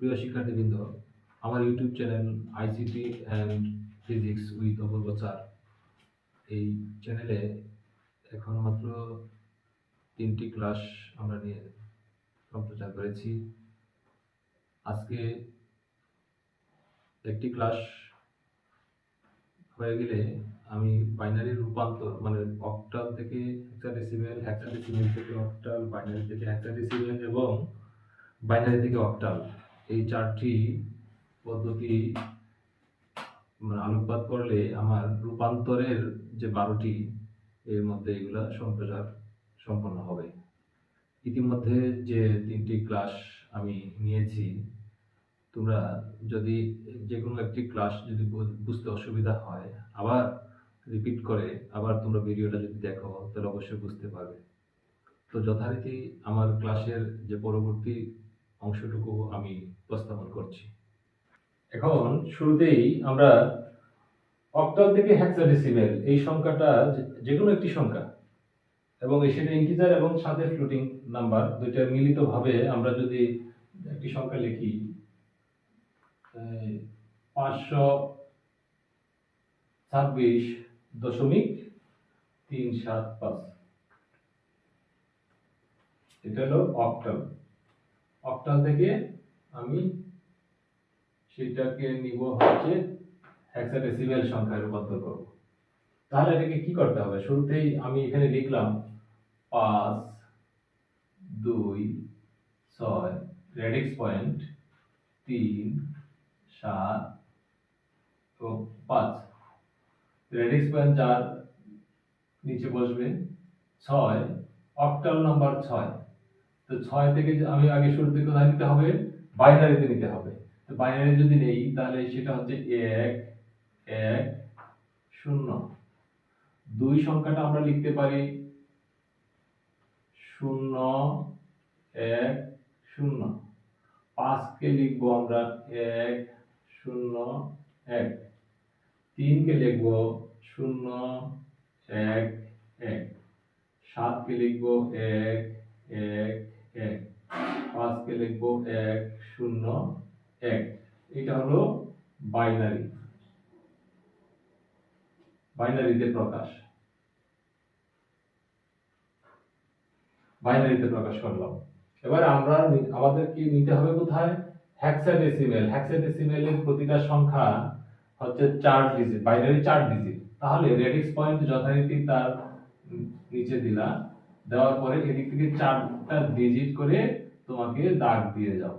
প্রিয় শিক্ষার্থীবৃন্দ, আমার YouTube channel ICT and physics with Apurba sir. এই চ্যানেলে এখন মাত্র তিনটি ক্লাস আমরা নিয়ে সম্প্রচার করেছি। আজকে একটি ক্লাস হয়ে গেলে আমি বাইনারি রূপান্তর মানে অক্টাল থেকে হেক্সাডেসিমেল হেক্সাডেসিমেল থেকে অক্টাল, বাইনারি থেকে একটা হেক্সাডেসিমেল এবং বাইনারি থেকে অক্টাল। এই চারটি পদ্ধতি মানে আলোকপাত করলে আমার রূপান্তরের যে বারোটি এর মধ্যে এগুলা সম্প্রচার সম্পন্ন হবে। ইতিমধ্যে যে তিনটি ক্লাস আমি নিয়েছি, তোমরা যদি যে কোনো একটি ক্লাস যদি বুঝতে অসুবিধা হয়, আবার রিপিট করে, আবার তোমরা ভিডিওটা যদি দেখো, তাহলে অবশ্যই বুঝতে পারবে। তো যথারীতি আমার ক্লাসের যে পরবর্তী অংশটুকু আমি উপস্থাপন করছি। এখন শুরুতেই আমরা অক্টাল থেকে হেক্সাডেসিমেল, এই সংখ্যাটা যে কোনো একটি সংখ্যা, এবং সেটা ইন্টিজার এবং সাথে ফ্লোটিং নাম্বার, দুইটা মিলিতভাবে আমরা যদি একটি সংখ্যা লিখি পাঁচশো ছাব্বিশ দশমিক তিন সাত পাঁচ। এটা হলো অক্টাল। অক্টাল থেকে আমি সেটাকে নিব হচ্ছে হেক্সাডেসিমেল সংখ্যায় রূপান্তর করব। তাহলে এটাকে কি করতে হবে? শুরুতেই আমি এখানে লিখলাম পাঁচ, দুই, ছয় রেডিক্স পয়েন্ট তিন, সাত এবং পাঁচ। রেডিক্স পয়েন্ট যার নিচে বসবে ছয়, অক্টাল নাম্বার ছয়। তো ছয় থেকে আমি আগে শুরুতে কোথায় নিতে হবে? বাইনারিতে নিতে হবে। তো বাইনারি যদি নেই, তাহলে সেটা হচ্ছে এক এক, শূন্য। দুই সংখ্যাটা আমরা লিখতে পারি শূন্য, এক, শূন্য। পাঁচকে লিখব আমরা এক, শূন্য, এক। তিনকে লিখব শূন্য, এক এক। সাতকে লিখব এক এক এক। পাঁচকে লিখব এক শূন্য এক। এটা হলো বাইনারি। বাইনারিতে প্রকাশ। বাইনারিতে প্রকাশ করলাম। এবার আমরা আমাদের কি নিতে হবে কোথায়? হেক্সাডেসিমেল হেক্সাডেসিমেলের প্রতিটা সংখ্যা হচ্ছে চার ডিজিট বাইনারি চার ডিজিট তাহলে রেডিক্স পয়েন্ট যথারীতি তার নিচে দিলা দেওয়ার পরে এদিক থেকে চারটা ডিজিট করে তোমাকে দাগ দিয়ে যাও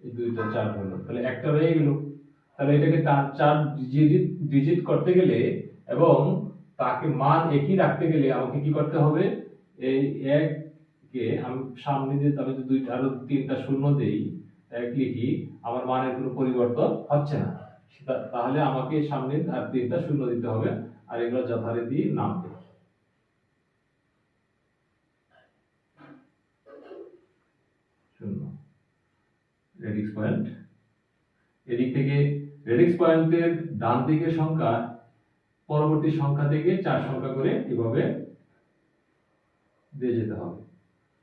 এই দুইটা চার হলো। তাহলে একটা রয়ে গেল। তাহলে এটাকে চার ডিজিট ডিজিট করতে গেলে এবং তাকে মান একই রাখতে গেলে আমাকে কি করতে হবে? এই এক কে আমি সামনে দিয়ে আমি যদি দুইটা, আরও তিনটা শূন্য দেই, এক লিখি, আমার মানের কোনো পরিবর্তন হচ্ছে না। তাহলে আমাকে সামনে আর তিনটা শূন্য দিতে হবে। আর এগুলো যথারীতি নামবে শূন্য রেডিক্স পয়েন্ট এদিক থেকে রেডিক্স পয়েন্টের ডান দিকের সংখ্যা পরবর্তী সংখ্যা থেকে চার সংখ্যা করে এভাবে দিয়ে যেতে হবে।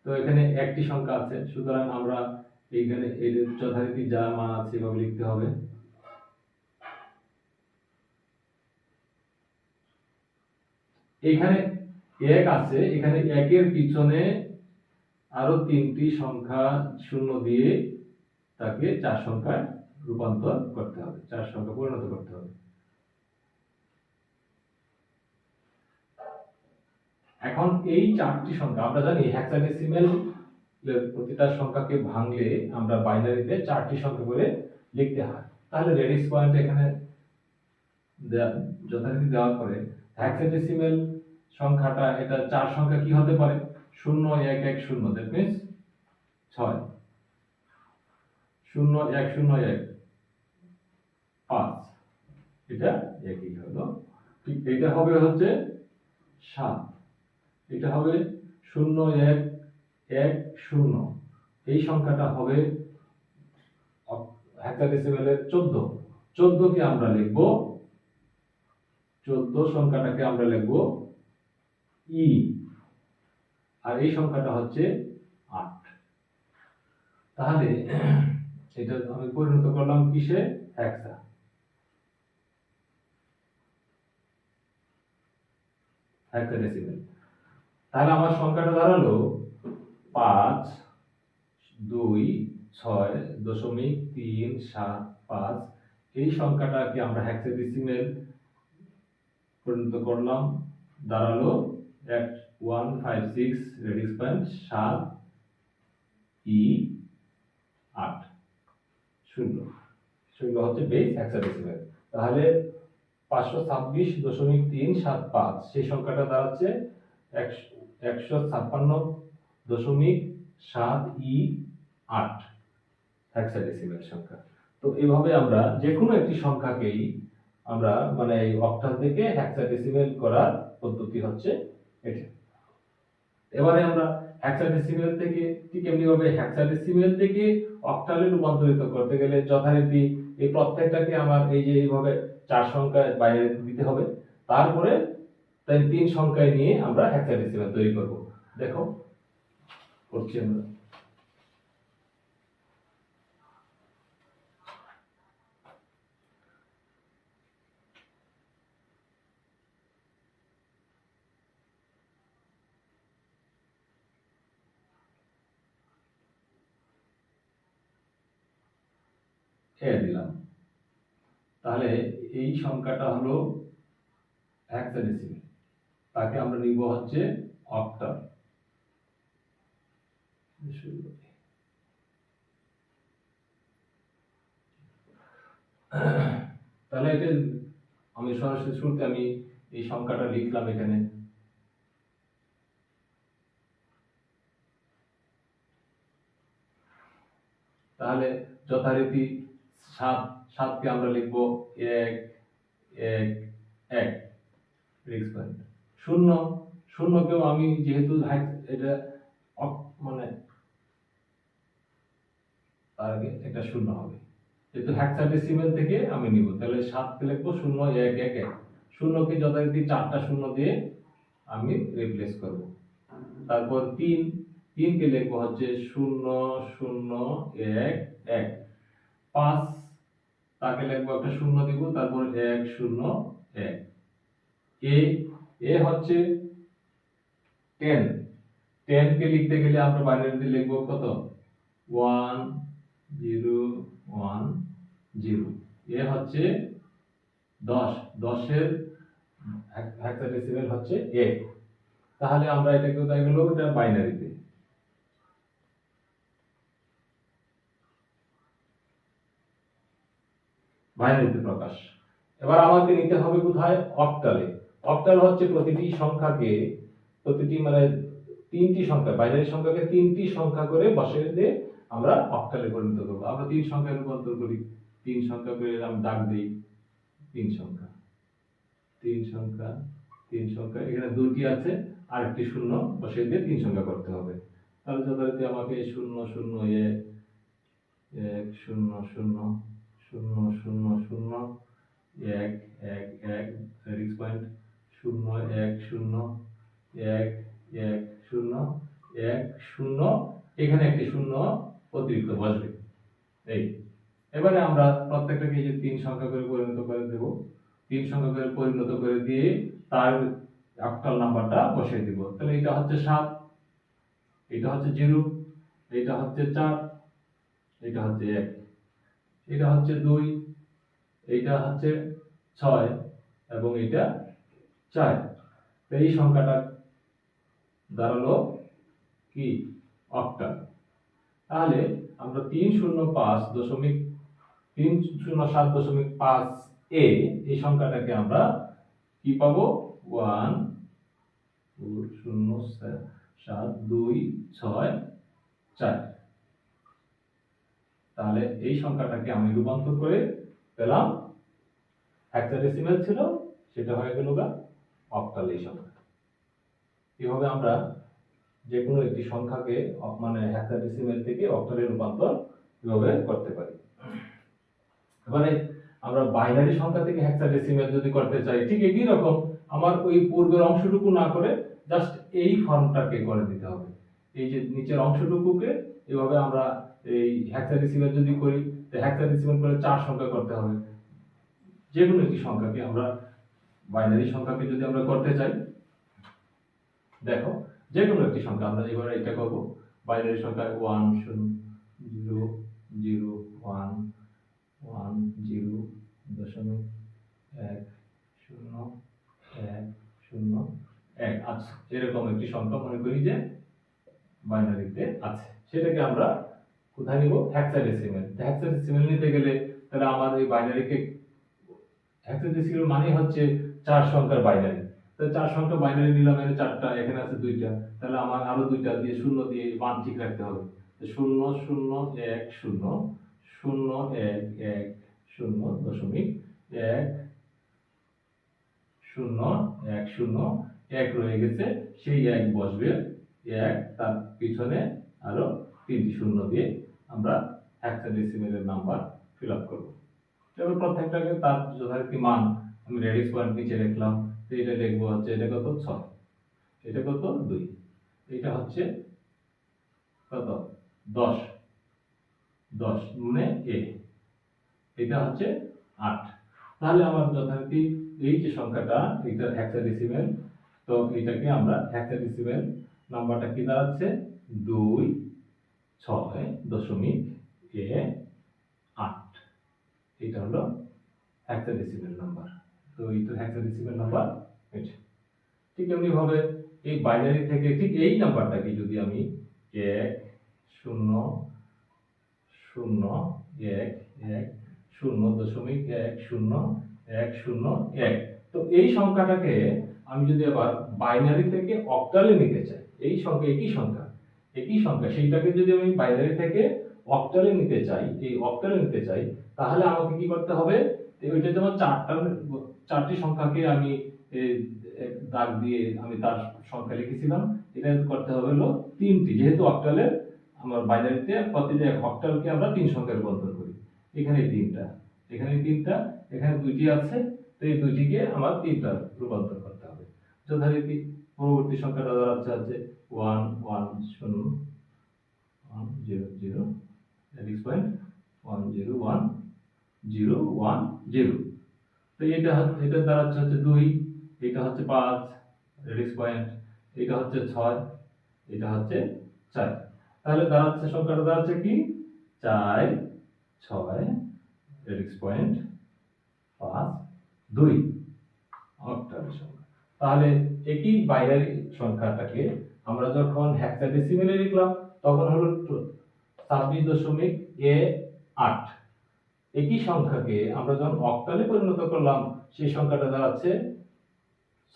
তো এখানে একটি সংখ্যা আছে, সুতরাং আমরা এইখানে এর যথারীতি যা মান আছে এভাবে লিখতে হবে। এখানে এক আছে, এখানে একের পিছনে আরও তিনটি সংখ্যা শূন্য দিয়ে তাকে চার সংখ্যায় রূপান্তর করতে হবে, চার সংখ্যা পরিণত করতে হবে। এখন এই চারটি সংখ্যা, আমরা জানি হেক্সাডেসিমেল প্রতিটা সংখ্যাকে ভাঙলে আমরা বাইনারিতে চারটি সংখ্যা করে লিখতে হয়। তাহলে রেডিক্স পয়েন্ট এখানে যথারীতি দেওয়ার পরে হেক্সাডেসিমেল সংখ্যাটা, এটা চার সংখ্যা কি হতে পারে? শূন্য, এক এক, শূন্য দ্যাট মিনস ছয়। শূন্য এক শূন্য এক। পাঁচ। এটা একই হলো। ঠিক এটা হবে হচ্ছে সাত। এটা হবে শূন্য এক এক, শূন্য। এই সংখ্যাটা হবে হেক্সাডেসিমেলের চোদ্দ। চোদ্দকে আমরা লিখব, চোদ্দ সংখ্যাটাকে আমরা লিখব ই। আর এই সংখ্যাটা হচ্ছে আট। তাহলে এটা আমি পরিণত করলাম কিসে? হেক্সা হেক্সাডেসিমেল তাহলে আমার সংখ্যাটা দাঁড়াল পাঁচ, দুই, ছয়, দশমিক তিন, সাত, পাঁচ। এই সংখ্যাটাকে আমরা হেক্সাডেসিমেল পরিণত করলাম। দাঁড়াল এক, one, five, six radix point সাত, ই, আট। শূন্য। শূন্য হচ্ছে বেস হেক্সাডেসিমেল তাহলে পাঁচশো ছাব্বিশ দশমিক তিন সাত পাঁচ, সেই সংখ্যাটা দাঁড়াচ্ছে একশো ছাপ্পান্ন দশমিক সাত ই আট হেক্সাডেসিমেল সংখ্যা। তো এইভাবে আমরা যে কোনো একটি সংখ্যাকেই আমরা মানে এই অক্টাল থেকে হেক্সাডেসিমেল করার পদ্ধতি হচ্ছে এটা। এবারে আমরা হেক্সাডেসিমেল থেকে ঠিক এমনি ভাবে হেক্সাডেসিমেল থেকে অক্টালে রূপান্তরিত করতে গেলে যথারীতি এই প্রত্যেকটাকে আমার এই যে এইভাবে চার সংখ্যায় বাইরে দিতে হবে। তারপরে তাই তিন সংখ্যায় নিয়ে আমরা হ্যাক্সাডেসিমেল তৈরি করব। দেখো, করছি আমরা। এ দিলাম। তাহলে এই সংখ্যাটা হলো হেক্সাডেসিমেল তাকে আমরা নিব হচ্ছে অক্টাল তাহলে এটা আমি সরাসরি শুরুতে আমি এই সংখ্যাটা লিখলাম এখানে। তাহলে যথারীতি সাত, সাতকে আমরা লিখব এক এক এক রিক্স পয়েন্ট। শূন্য, শূন্যকেও আমি যেহেতু এটা মানে তার আগে একটা শূন্য হবে। যেহেতু হেক্সাডেসিমেল থেকে আমি নিব, তাহলে সাতকে লিখব শূন্য, এক এক এক। শূন্যকে যথারীতি চারটা শূন্য দিয়ে আমি রিপ্লেস করব। তারপর তিন, তিনকে লিখব হচ্ছে শূন্য শূন্য, এক এক। পাঁচ তাকে লিখব একটা শূন্য দিব তারপর এক শূন্য এক এ এ হচ্ছে টেন। টেন কে লিখতে গেলে আমরা বাইনারি দিয়ে লিখব কত? One zero one zero. এ হচ্ছে দশ। দশের হেক্সাডেসিমেল হচ্ছে এ তাহলে আমরা এটাকে কোথায় গেল এটা বাইনারিতে বাইনারিতে প্রকাশ। এবার আমাকে নিতে হবে কোথায় অক্টালে। অক্টাল হচ্ছে প্রতিটি সংখ্যাকে, প্রতিটি মানে তিনটি সংখ্যা, বাইনারি সংখ্যাকে তিনটি সংখ্যা করে বসে দিয়ে আমরা অক্টালে পরিণত করব। আমরা তিন সংখ্যায় রূপান্তর করি। তিন সংখ্যা করে আমি দাগ দিই। তিন সংখ্যা। তিন সংখ্যা তিন সংখ্যা। এখানে দুটি আছে আর একটি শূন্য বসে দিয়ে তিন সংখ্যা করতে হবে। তাহলে যথারীতি আমাকে শূন্য শূন্য এক, শূন্য শূন্য শূন্য শূন্য শূন্য, এক এক এক রিক্স পয়েন্ট, শূন্য, এক শূন্য, এক এক, শূন্য এক, শূন্য, এখানে একটি শূন্য অতিরিক্ত বসবে। এই, এবারে আমরা প্রত্যেকটাকে যে তিন সংখ্যা করে পরিণত করে দেব। তিন সংখ্যা করে পরিণত করে দিয়ে তার অক্টাল নাম্বারটা বসিয়ে দিব। তাহলে এটা হচ্ছে সাত, এটা হচ্ছে জিরো, এটা হচ্ছে চার, এটা হচ্ছে এক। এটা হচ্ছে দুই, এইটা হচ্ছে ছয় এবং এটা চার। তো এই সংখ্যাটা দাঁড়াল কি? অক্টাল তাহলে আমরা তিন শূন্য পাঁচ দশমিক তিন শূন্য সাত দশমিক পাঁচ এ এই সংখ্যাটাকে আমরা কি পাবো? ওয়ান শূন্য সাত, দুই, ছয়, চার। তাহলে এই সংখ্যাটাকে আমি রূপান্তর করে পেলাম। হেক্সাডেসিমেল ছিল, সেটা হয়ে গেল গা অক্টাল এই সংখ্যা। এভাবে আমরা যে কোনো একটি সংখ্যাকে মানে হেক্সাডেসিমেল থেকে অক্টালে রূপান্তর এভাবে করতে পারি। এবারে আমরা বাইনারি সংখ্যা থেকে হেক্সাডেসিমেল যদি করতে চাই, ঠিক একই রকম আমার ওই পূর্বের অংশটুকু না করে জাস্ট এই ফর্মটাকে করে দিতে হবে। এই যে নিচের অংশটুকুকে এভাবে আমরা এই হ্যাক্সাডেসিমেল যদি করি, তো হ্যাক্সাডেসিমেল করে চার সংখ্যা করতে হবে। যে কোনো একটি সংখ্যাকে আমরা বাইনারি সংখ্যাকে যদি আমরা করতে চাই, দেখো যে কোনো একটি সংখ্যা আমরা এবার এটা করব। বাইনারি সংখ্যা ওয়ান শূন্য zero zero one one zero দশমিক এক, শূন্য এক শূন্য, এক। আচ্ছা এরকম একটি সংখ্যা মনে করি যে বাইনারিতে আছে। সেটাকে আমরা কোথায় নিব? হ্যাক্সাডেসিমেল হ্যাক্সাডেসিমেল নিতে গেলে তাহলে আমার এই বাইনারিকে হ্যাক্সাডেসিমেল মানে হচ্ছে চার সংখ্যার বাইনারি তো চার সংখ্যা বাইনারি নিলাম, এখানে চারটা, এখানে আছে দুইটা। তাহলে আমার আরও দুইটা দিয়ে শূন্য দিয়ে মান ঠিক রাখতে হবে। শূন্য শূন্য, এক, শূন্য শূন্য, এক এক, শূন্য দশমিক এক, শূন্য এক শূন্য, এক রয়ে গেছে। সেই এক বসবে, এক, তার পিছনে আরও তিনটি শূন্য দিয়ে আমরা হেক্সাডেসিমেলের নাম্বার ফিল আপ করব। এবার প্রত্যেকটাকে তার যথারীতি মান আমি রেডিক্স পয়েন্ট নিচে লিখলাম, তো এটা লিখব হচ্ছে এটা কত? ছয়। এটা কত? দুই। এটা হচ্ছে কত? দশ। দশ মানে এ। এটা হচ্ছে আট। তাহলে আমার যথারীতি এই যে সংখ্যাটা এটা হেক্সাডেসিমেল তো এটাকে আমরা হেক্সাডেসিমেল নাম্বারটা কি দাঁড়াচ্ছে? দুই। ছয় দশমিক এ আট। এটা হলো হেক্সাডেসিমেল নাম্বার তো এইটা হেক্সাডেসিমেল নাম্বার এটা ঠিক এমনি ভাবে এই বাইনারি থেকে ঠিক এই নাম্বারটাকে যদি আমি এক শূন্য শূন্য এক এক শূন্য দশমিক এক শূন্য এক শূন্য এক। তো এই সংখ্যাটাকে আমি যদি আবার বাইনারি থেকে অক্টালে নিতে চাই, এই সংখ্যা একই সংখ্যা। একই সংখ্যা। সেইটাকে যদি আমি বাইনারি থেকে অক্টালে নিতে চাই, এই অক্টালে নিতে চাই, তাহলে আমাকে কি করতে হবে? ওইটা যেমন চারটা, চারটি সংখ্যাকে আমি দাগ দিয়ে আমি তার সংখ্যা লিখেছিলাম, এটা করতে হবে হলো তিনটি। যেহেতু অক্টালের আমার বাইনারিতে প্রতিটা অক্টালকে আমরা তিন সংখ্যায় রূপান্তর করি। এখানে তিনটা এখানে তিনটা, এখানে দুইটি আছে, তো এই দুইটিকে আমার তিনটা রূপান্তর করতে হবে। যথারীতি পরবর্তী সংখ্যাটা দাঁড়াচ্ছে হচ্ছে ওয়ান ওয়ান শূন্য one zero zero radix point one zero one zero one zero তো এটা এটা দাঁড়াচ্ছে হচ্ছে দুই, এটা হচ্ছে পাঁচ রেডিক্স পয়েন্ট এটা হচ্ছে ছয়, এটা হচ্ছে চার। তাহলে দাঁড়াচ্ছে সংখ্যাটা দাঁড়াচ্ছে কি? চার, ছয় রেডিক্স পয়েন্ট পাঁচ, দুই। অক্টাল তাহলে একই বাইনারি সংখ্যাটাকে আমরা যখন হেক্সাডেসিমেলে লিখলাম, তখন হলো ছাব্বিশ দশমিক এ আট। একই সংখ্যাকে আমরা যখন অক্টালে পরিণত করলাম, সেই সংখ্যাটা দাঁড়াচ্ছে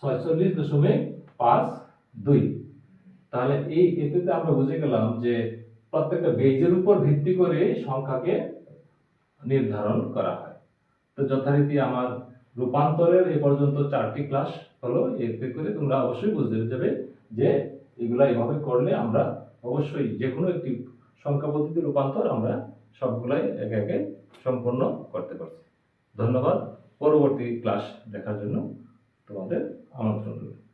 ছয়চল্লিশ দশমিক পাঁচ দুই। তাহলে এই এতে আমরা বুঝে গেলাম যে প্রত্যেকটা বেজের উপর ভিত্তি করে সংখ্যাকে নির্ধারণ করা হয়। তো যথারীতি আমার রূপান্তরের এ পর্যন্ত চারটি ক্লাস হলো এতে করে তোমরা অবশ্যই বুঝতে যাবে যে এগুলো এভাবে করলে আমরা অবশ্যই যে কোনো একটি সংখ্যা পদ্ধতি রূপান্তর আমরা সবগুলাই একে একে সম্পন্ন করতে পারছি। ধন্যবাদ। পরবর্তী ক্লাস দেখার জন্য তোমাদের আমন্ত্রণ রইল।